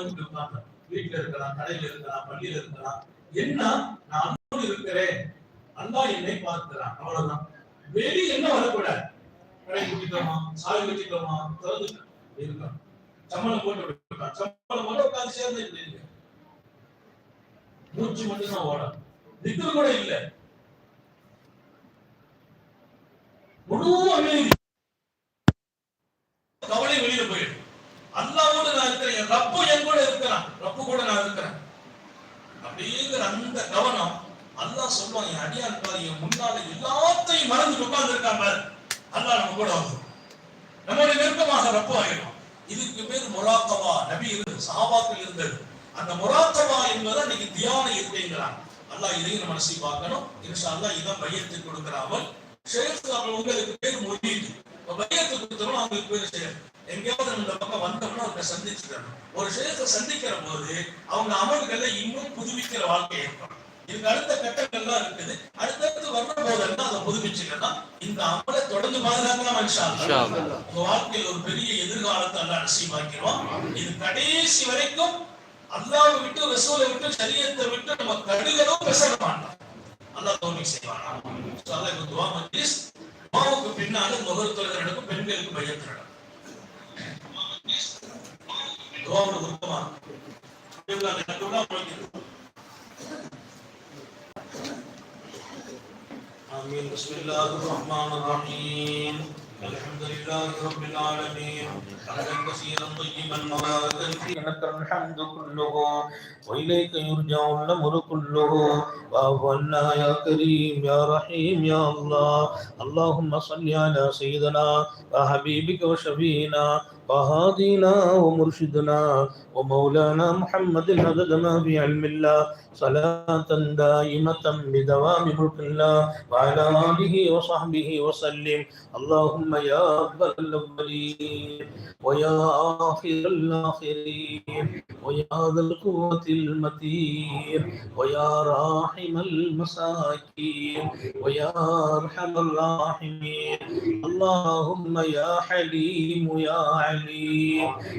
வந்து உட்கார்ந்து வீட்டுல இருக்கலாம் கடையில இருக்கலாம் பள்ளியில இருக்கலாம். என்ன நான் அன்போடு இருக்கிறேன். அல்லா என்னை பார்க்கிறான். அவ்வளவுதான். வெளி என்ன வரக்கூடாது? கடை குட்டிட்டோமா? சாவி வச்சுட்டோமா திறந்து இருக்கலாம் சம்பளம் போட்டு விட்டுருக்கான். சம்பளம் போட்டு உட்காந்து சேர்ந்து இல்லை மூச்சு மட்டும் தான் ஓடும் திக்கு கூட இல்லை. முழு அமைதி கவலை வெளியில போயிடும் அல்லாவோடு நான் இருக்கிறேன் என் ரப்பு என் கூட இருக்கிறான் ரப்பு கூட நான் இருக்கிறேன் அப்படிங்கிற அந்த கவனம் அல்லாஹ் சொல்லுவான் என் முன்னால எல்லாத்தையும் மறந்து உட்கார்ந்து இருக்காம அல்லா நம்ம கூட நம்முடைய நெருக்கமாக ரப்பு ஆகிடும் இதுக்கு பேர் மொராத்தவா நபி இருந்தது சஹாபாக்கள் இருந்தது. அந்த மொராத்தவா என்பதை இன்னைக்கு தியான இருக்கைங்கிறான் அல்லாஹ் இதையும் நம்ம மனசை பார்க்கணும். இன்ஷா அல்லா இதான் மையத்தை கொடுக்கிறாமல் ஷேக் அவர்கள் உங்களுக்கு பேர் மொழியுது இப்ப மையத்தை அவங்களுக்கு பேர் ஷேக். எங்கேயாவது நம்ம இந்த பக்கம் வந்தோம்னா அவங்க சந்திச்சுக்கணும் ஒரு ஷேத்தை சந்திக்கிற போது அவங்க அமல்களை இன்னும் புதுப்பிக்கிற வாழ்க்கை ஏற்படும். இதுக்கு அடுத்த கட்டங்கள்லாம் இருக்குது. அடுத்தடுத்து வர்ற போதெல்லாம் அதை புதுப்பிச்சுக்கணும். இந்த அமலை தொடர்ந்து பாதுகாக்கலாம். அல்லாஹ். உங்க வாழ்க்கையில் ஒரு பெரிய எதிர்காலத்தை அல்லாஹ் நசீபாக்கிறோம் இது கடைசி வரைக்கும் அல்லாஹ்வை விட்டு ரசூலை விட்டு சரியத்தை விட்டு நம்ம கடுகளவும் பேச மாட்டோம். அல்லாஹ் தோல்வி செய்வானா. துவா மஜ்லிஸ் துவாவுக்கு பின்னால முகர் தொழுகை நடக்கும் பெண்களுக்கு நடக்கும் துவாவோட நடக்கும்னா آمين. بسم الله الرحمن الرحيم. الحمد لله رب العالمين. حمدا كثيرا طيبا مباركا فيه. لك الحمد كله وإليك يرجع الأمر كله. وأولنا يا كريم يا رحيم يا الله. اللهم صل على سيدنا وحبيبك وشفينا وهادينا ومرشدنا ومولانا محمد عدد ما بعلم الله صلاة دائمة بدوام ملك الله وعلى آله وصحبه وسلم. اللهم يا أفضل الأولين ويا آخر الآخرين ويا ذا القوة المتين ويا راحم المساكين ويا أرحم الراحمين. اللهم يا حليم يا عليم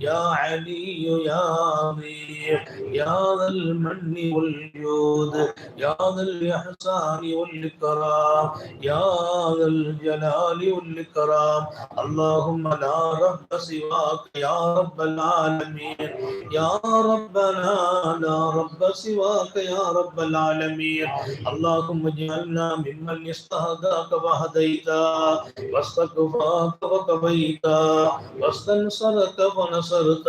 يا علي يا عظيم يا ذا المن والجود يا ذا الإحسان والإكرام يا ذا الجلال والإكرام اللهم لا رب سواك يا رب العالمين يا ربنا لا رب سواك يا رب العالمين اللهم اجعلنا ممن يستهداك وهديت واستكفاك وكفيت نصرك ونصرت.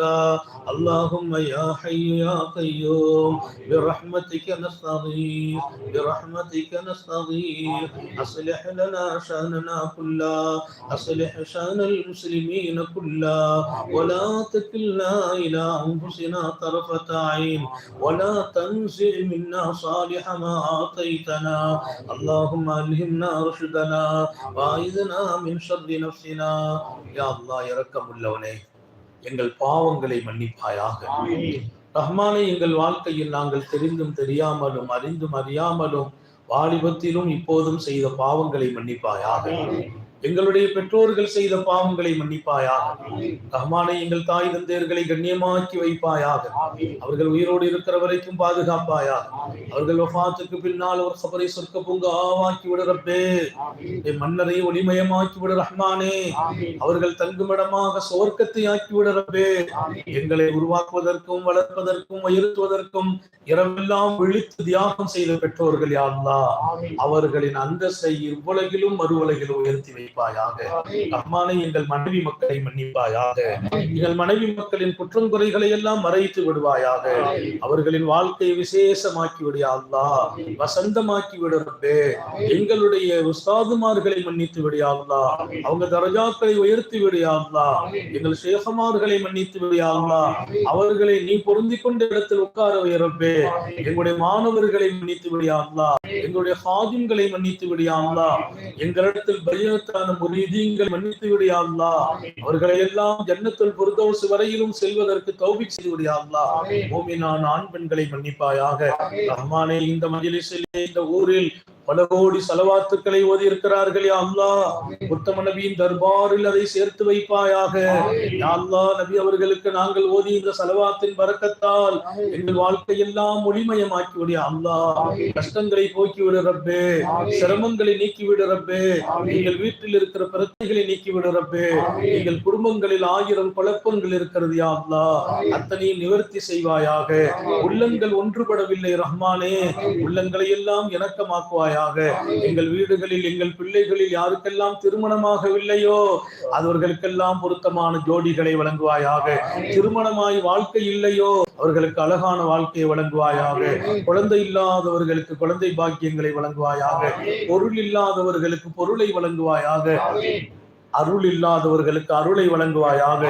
اللهم يا حي يا قيوم برحمتك نستغيث برحمتك نستغيث. أصلح لنا شأننا كله أصلح شأن المسلمين كله. ولا تكلنا إلى أنفسنا طرفة عين ولا تنزع منا صالح ما أعطيتنا. اللهم ألهمنا رشدنا وأعذنا من شر نفسنا. يا الله يا رب اللون உள்ளவனே எங்கள் பாவங்களை மன்னிப்பாயாக. ரஹ்மானே எங்கள் வாழ்க்கையில் நாங்கள் தெரிந்தும் தெரியாமலும் அறிந்தும் அறியாமலும் வாலிபத்திலும் இப்போதும் செய்த பாவங்களை மன்னிப்பாயாக. எங்களுடைய பெற்றோர்கள் செய்த பாவங்களை மன்னிப்பாயாக. ரஹ்மானே எங்கள் தாய் தந்தையர்களை கண்ணியமாக்கி வைப்பாயாக. அவர்கள் உயிரோடு இருக்கிற வரைக்கும் பாதுகாப்பாயாக. அவர்கள் வஃபாத்துக்கு பின்னால் ஒரு சபரை சொர்க்க பூங்காவாக்கி விடு ரப்பே. என் மன்னரை ஒளிமயமாக்கி விடு ரஹ்மானே. அவர்கள் தங்குமிடமாக சுவர்க்கத்தை ஆக்கி விடு ரப்பே. எங்களை உருவாக்குவதற்கும் வளர்ப்பதற்கும் உயர்த்துவதற்கும் இரவெல்லாம் விழித்து தியாகம் செய்த பெற்றோர்கள் யாருந்தா அவர்களின் அந்தஸ்தை இவ்வுலகிலும் மறுவுலகிலும் உயர்த்தி வைப்பாயாக ரஹ்மானே எங்கள் மனைவி மக்களை மன்னிப்பாயாக. எங்கள் மனைவி மக்களின் குற்றம் குறைகளை எல்லாம் மறைத்து விடுவாயாக. அவர்களின் வாழ்க்கையை விசேஷமாக்கி விடியா அல்லா. வசந்தமாக்கி விடு ரப்பே. எங்களுடைய உஸ்தாதுமார்களை மன்னித்து விடியா அல்லா. அவங்க தரஜாக்களை உயர்த்தி விடியா அல்லா. எங்கள் சேகமார்களை மன்னித்து விடியா அல்லா. அவர்களை நீ பொருந்தி கொண்ட இடத்தில் உட்கார உயரப்பே எங்களுடைய மாணவர்களை மன்னித்து விடியா அல்லா. எங்களுடைய ஹாதிம்களை மன்னித்து விடியா அல்லா. எங்களிடத்தில் பையத்தான முரீதீங்கள் மன்னித்து விடியா அல்லா அவர்களை எல்லாம் ஜன்னத்துல் புருதோஸ் வரையிலும் செல்வதற்கு தௌபிக் செய்து விடியா அல்லா மூமினான ஆண் பெண்களை மன்னிப்பாயாக. ரஹ்மானே இந்த மஜிலிஸிலே இந்த ஊரில் பல கோடி செலவாத்துக்களை ஓதி இருக்கிறார்கள் யா அல்லாஹ். உத்தம நபியின் தர்பாரில் அதை சேர்த்து வைப்பாயாக. யா அல்லாஹ் நபி அவர்களுக்கு நாங்கள் ஓதி இந்த செலவாத்தின் பரக்கத்தால் எங்கள் வாழ்க்கையெல்லாம் ஒளிமயமாக்கி விடு யா அல்லாஹ். கஷ்டங்களை போக்கி ரப்பே. சிரமங்களை நீக்கி ரப்பே. எங்கள் வீட்டில் இருக்கிற பிரச்சனைகளை நீக்கி விடு ரப்பே எங்கள் குடும்பங்களில் ஆயிரம் குழப்பங்கள் இருக்கிறது யா அல்லாஹ். அத்தனையும் நிவர்த்தி செய்வாயாக. உள்ளங்கள் ஒன்றுபடவில்லை ரஹ்மானே. உள்ளங்களை எல்லாம் இணக்கமாக்குவாயாக எங்கள் வீடுகளில் எங்கள் பிள்ளைகளில் யாருக்கெல்லாம் திருமணமாகவில்லையோ அவர்களுக்கெல்லாம் பொருத்தமான ஜோடிகளை வழங்குவாயாக. திருமணமாய் வாழ்க்கை இல்லையோ அவர்களுக்கு அழகான வாழ்க்கையை வழங்குவாயாக. குழந்தை இல்லாதவர்களுக்கு குழந்தை பாக்கியங்களை வழங்குவாயாக. பொருள் இல்லாதவர்களுக்கு பொருளை வழங்குவாயாக. அருள் இல்லாதவர்களுக்கு அருளை வழங்குவாயாக.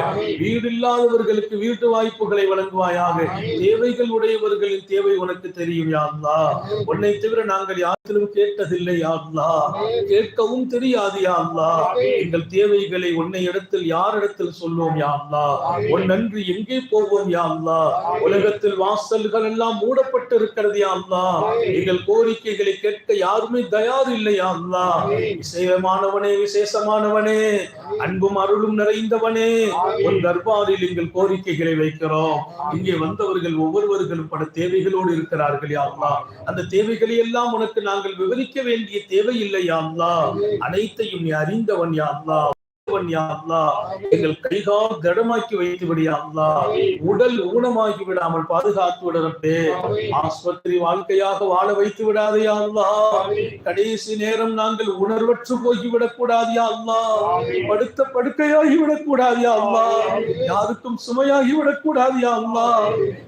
வீடு இல்லாதவர்களுக்கு வீட்டு வாய்ப்புகளை வழங்குவாயாக. தேவைகள் உடையவர்களின் தேவை உனக்கு தெரியும் யா அல்லாஹ் உன்னை தவிர நாங்கள் யாத்திலும் கேட்டதில்லை யா அல்லாஹ் கேட்கவும் தெரியாது யா அல்லாஹ் எங்கள் தேவைகளை உன்னை இடத்தில் யாரிடத்தில் சொல்வோம் யா அல்லாஹ் உன் நன்றி எங்கே போவோம் யா அல்லாஹ் உலகத்தில் வாசல்கள் எல்லாம் மூடப்பட்டு இருக்கிறது யா அல்லாஹ் எங்கள் கோரிக்கைகளை கேட்க யாருமே தயார் இல்லை யா அல்லாஹ் விசேஷமானவனே விசேஷமானவனே. அன்பும் அருளும் நிறைந்தவனே. உன் தர்பாரில் எங்கள் கோரிக்கைகளை வைக்கிறோம். இங்கே வந்தவர்கள் ஒவ்வொருவர்களும் பல தேவைகளோடு இருக்கிறார்கள் யா அல்லாஹ் அந்த தேவைகளை எல்லாம் உனக்கு நாங்கள் விவரிக்க வேண்டிய தேவை இல்லை யா அல்லாஹ் அனைத்தையும் நீ அறிந்தவன் யா எங்கள் கைகால் திடமாக்கி வைத்து விடு உடல் ஊனமாகி விடாமல் பாதுகாத்து விடறப்பே ஆஸ்பத்திரி வாழ்க்கையாக வாழ வைத்து விடாதே யா கடைசி நேரம் நாங்கள் உணர்வற்று போகிவிடக் கூடாது படுத்த படுக்கையாகி விடக் கூடாது யாருக்கும் சுமையாகி விடக் கூடாது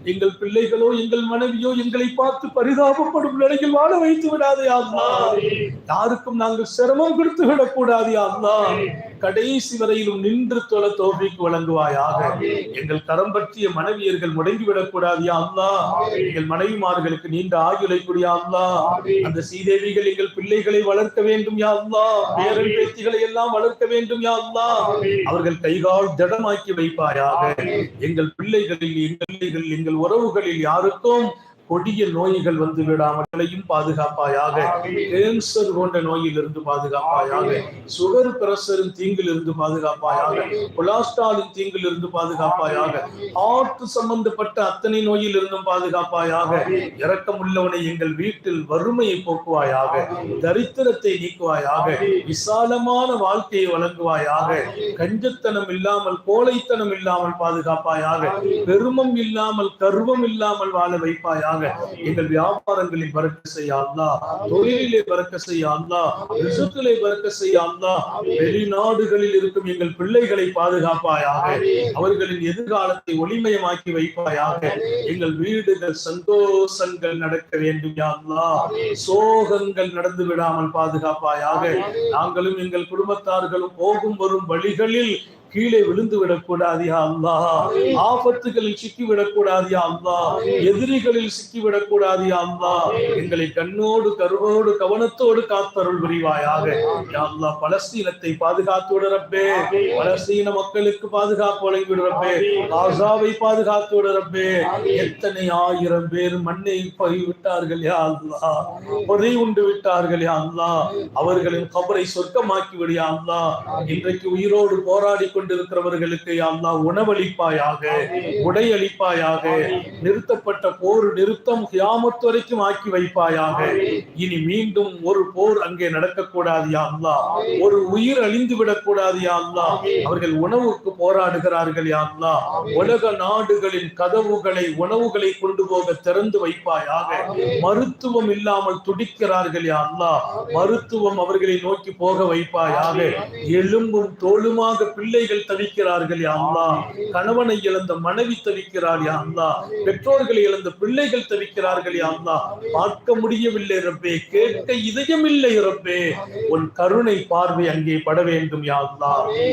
எங்கள் பிள்ளைகளோ எங்கள் மனைவியோ எங்களை பார்த்து பரிதாபப்படும் நிலையில் வாழ வைத்து விடாதே யா யாருக்கும் நாங்கள் சிரமம் கொடுத்து விடக் கூடாது கடை கடைசி வரையிலும் நின்று தொழ தோல்விக்கு வழங்குவாயாக. எங்கள் கரம் பற்றிய மனைவியர்கள் முடங்கிவிடக் கூடாது யா அல்லாஹ். எங்கள் மனைவிமார்களுக்கு நீண்ட ஆயுளை கூடிய அல்லாஹ். அந்த சீதேவிகள் எங்கள் பிள்ளைகளை வளர்க்க வேண்டும் யா அல்லாஹ். பேரன் பேத்திகளை எல்லாம் வளர்க்க வேண்டும் யா அல்லாஹ். அவர்கள் கைகால் திடமாக்கி வைப்பாயாக. எங்கள் பிள்ளைகளில் எங்கள் எங்கள் உறவுகளில் யாருக்கும் கொடிய நோய்கள் வந்து விடாமலையும் பாதுகாப்பாயாக. கேன்சர் போன்ற நோயிலிருந்து பாதுகாப்பாயாக. சுகர் பிரஷரின் தீங்கில் இருந்து பாதுகாப்பாயாக. கொலாஸ்ட்ராலின் தீங்கில் இருந்து பாதுகாப்பாயாக. ஹார்ட் சம்பந்தப்பட்ட அத்தனை நோயில் இருந்தும் பாதுகாப்பாயாக இரக்கமுள்ளவனை எங்கள் வீட்டில் வறுமையை போக்குவாயாக. தரித்திரத்தை நீக்குவாயாக. விசாலமான வாழ்க்கையை வழங்குவாயாக. கஞ்சத்தனம் இல்லாமல் கோழைத்தனம் இல்லாமல் பாதுகாப்பாயாக. பெருமம் இல்லாமல் கர்வம் இல்லாமல் வாழ வைப்பாயாக. எங்கள் வியாபாரங்களில் பறக்க செய்ய அல்லா தொழிலிலே பறக்க செய்ய அல்லா ரிசுக்கிலே பறக்க செய்ய அல்லா வெளிநாடுகளில் இருக்கும் எங்கள் பிள்ளைகளை பாதுகாப்பாயாக அவர்களின் எதிர்காலத்தை ஒளிமயமாக்கி வைப்பாயாக எங்கள் வீடுகள் சந்தோஷங்கள் நடக்க வேண்டும் யா சோகங்கள் நடந்து விடாமல் பாதுகாப்பாயாக நாங்களும் எங்கள் குடும்பத்தார்களும் போகும் வரும் வழிகளில் கீழே விழுந்து விடக்கூடாது யா அல்லாஹ். ஆபத்துகளில் சிக்கி விடக்கூடாது யா அல்லாஹ். எதிரிகளில் சிக்கி விடக்கூடாது யா அல்லாஹ். எங்களை கண்ணோடு கருவோடு கவனத்தோடு காத்தருள் புரிவாயாக. யா அல்லாஹ் பலஸ்தீனத்தை பாதுகாத்து விடுறப்பே பலஸ்தீன மக்களுக்கு பாதுகாப்பு வழங்கி விடுறப்பே காசாவை பாதுகாத்து விடுறப்பே எத்தனை ஆயிரம் பேர் மண்ணை போய் விட்டார்கள் யா அல்லாஹ். பொறை உண்டு விட்டார்கள் யா அல்லாஹ். அவர்களின் கபரை சொர்க்கமாக்கி விடு யா அல்லாஹ். இன்றைக்கு உயிரோடு போராடி கொண்டிருக்கிறவர்களுக்கு யா அல்லாஹ் உணவளிப்பாயாக உடையளிப்பாயாக நிறுத்தப்பட்ட போர் நிறுத்தம் கியாமத்து வரைக்கும் ஆக்கி வைப்பாயாக. இனி மீண்டும் ஒரு போர் அங்கே நடக்கக்கூடாது யா அல்லாஹ். ஒரு உயிர் அழிந்து விடக்கூடாது யா அல்லாஹ். அவர்கள் உணவுக்கு போராடுகிறார்கள் யா அல்லாஹ். உலக நாடுகளின் கதவுகளை உணவுகளை கொண்டு போக திறந்து வைப்பாயாக. மருத்துவம் இல்லாமல் துடிக்கிறார்கள் யா அல்லாஹ். மருத்துவம் அவர்களை நோக்கி போக வைப்பாயாக. எலும்பும் தோலுமாக பிள்ளைகள் பிள்ளைகள் தவிக்கிறார்கள் யா கணவனை இழந்த மனைவி தவிக்கிறார் யா பெற்றோர்களை இழந்த பிள்ளைகள் தவிக்கிறார்கள் யா பார்க்க முடியவில்லை ரப்பே கேட்க இதயம் இல்லை ரப்பே. உன் கருணை பார்வை அங்கே பட வேண்டும் யா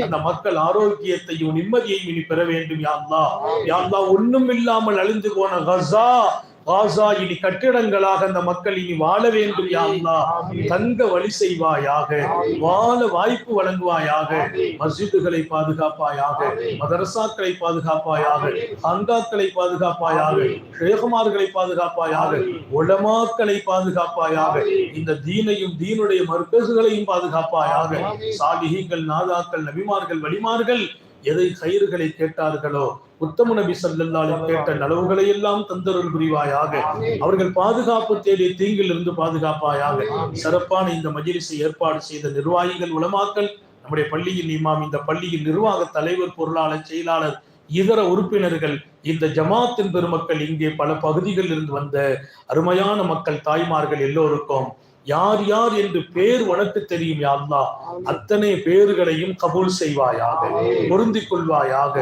அந்த மக்கள் ஆரோக்கியத்தையும் நிம்மதியையும் இனி பெற வேண்டும் யா அல்லாஹ். யா ஒண்ணும் இல்லாமல் அழிந்து போன கசா காசா இனி கட்டிடங்களாக அந்த மக்கள் இனி வாழ வேண்டும் யா அல்லாஹ். தங்க வழி செய்வாயாக வாழ வாய்ப்பு வழங்குவாயாக மஸ்ஜிதுகளை பாதுகாப்பாயாக மதரசாக்களை பாதுகாப்பாயாக அங்காக்களை பாதுகாப்பாயாக ஷேகுமார்களை பாதுகாப்பாயாக உலமாக்களை பாதுகாப்பாயாக இந்த தீனையும் தீனுடைய மர்க்கசுகளையும் பாதுகாப்பாயாக சாலிஹீங்கள் நாதாக்கள் நபிமார்கள் வலிமார்கள் எதை கயிறுகளை கேட்டார்களோ உத்தம நபி ஸல்லல்லாஹு கேட்ட நலவுகளை எல்லாம் தந்தருள் புரிவாயாக. அவர்கள் பாதுகாப்பு தேடிய தீங்கிலிருந்து பாதுகாப்பாயாக. சிறப்பான இந்த மஜ்லிஸை ஏற்பாடு செய்த நிர்வாகிகள் உலமாக்கள் நம்முடைய பள்ளியின் இமாம் இந்த பள்ளியின் நிர்வாக தலைவர் பொருளாளர் செயலாளர் இதர உறுப்பினர்கள் இந்த ஜமாத்தின் பெருமக்கள் இங்கே பல பகுதிகளில் இருந்து வந்த அருமையான மக்கள் தாய்மார்கள் எல்லோருக்கும் யார் யார் என்று பேர் உனக்கு தெரியும் யா அல்லாஹ். அத்தனை பேர்களையும் கபூல் செய்வாயாக பொருந்திக் கொள்வாயாக.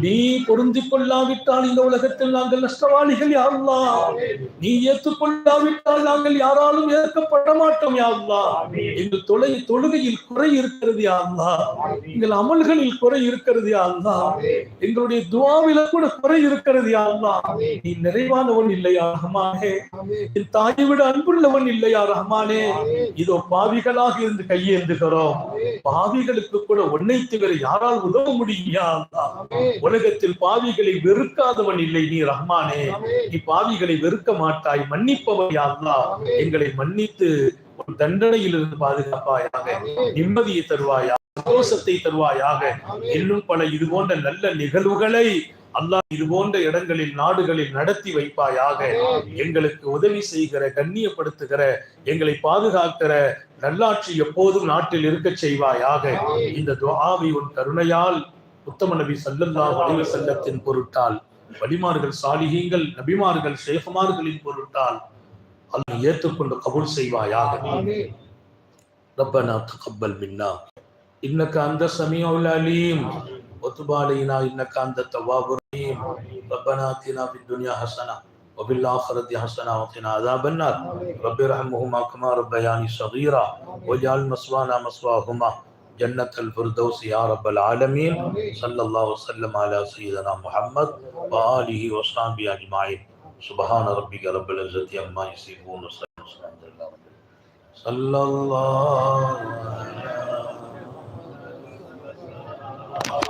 நீ பொருந்திக் கொள்ளாவிட்டால் இந்த உலகத்தில் நாங்கள் நஷ்டவாளிகள் யா அல்லாஹ். நீ ஏற்றுக்கொள்ளாவிட்டால் நாங்கள் யாராலும் ஏற்கப்பட மாட்டோம் யா அல்லாஹ். எங்கள் தொலை தொழுகையில் குறை இருக்கிறது யா அல்லாஹ். எங்கள் அமல்களில் குறை இருக்கிறது யா அல்லாஹ். எங்களுடைய துவாவில கூட குறை இருக்கிறது யா அல்லாஹ். நீ நிறைவானவன் இல்லையா ரஹ்மானே. என் தாயை விட அன்புள்ளவன் இல்லையா ரஹ்மானே. இதோ பாவிகளாக இருந்து கையேந்துகிறோம். பாவிகளுக்கு கூட உன்னை தவிர யாரால் உதவ முடியும் உலகத்தில் பாவிகளை வெறுக்காதவன் இல்லை நீ ரஹ்மானே. நீ பாவிகளை வெறுக்க மாட்டாய் மன்னிப்பவன் யா எங்களை மன்னித்து உன் தண்டனையிலிருந்து பாதுகாப்பாயாக நிம்மதியை தருவாயா சந்தோஷத்தை தருவாயாக இன்னும் பல இது போன்ற நல்ல நிகழ்வுகளை அல்லாஹ் இது போன்ற இடங்களில் நாடுகளில் நடத்தி வைப்பாயாக எங்களுக்கு உதவி செய்கிற கண்ணியப்படுத்துகிற எங்களை பாதுகாக்கிற நல்லாட்சி எப்போதும் நாட்டில் இருக்கச் செய்வாயாக இந்த துஆவை உன் கருணையால் உத்தம நபி ஸல்லல்லாஹு அலைஹி வஸல்லத்தின் பொருட்டால் வலிமார்கள் சாலிஹீங்கள் நபிமார்கள் ஷேகுமார்களின் பொருட்டால் அல்லாஹ் ஏற்றுக்கொண்டு கபூல் செய்வாயாக ربنا تقبل منا انك انت السميع العليم وتب علينا إنك أنت التواب الرحيم. ربنا آتنا في الدنيا حسنة وفي الآخرة حسنة وقنا عذاب النار. رب ارحمهما كما ربياني صغيرا واجعل مسوانا مسواهما جنة الفردوس يا رب العالمين. صلى الله وسلم على سيدنا محمد وآله وصحبه أجمعين. سبحان ربك رب العزة عما يصفون وسلام على الله. صلى الله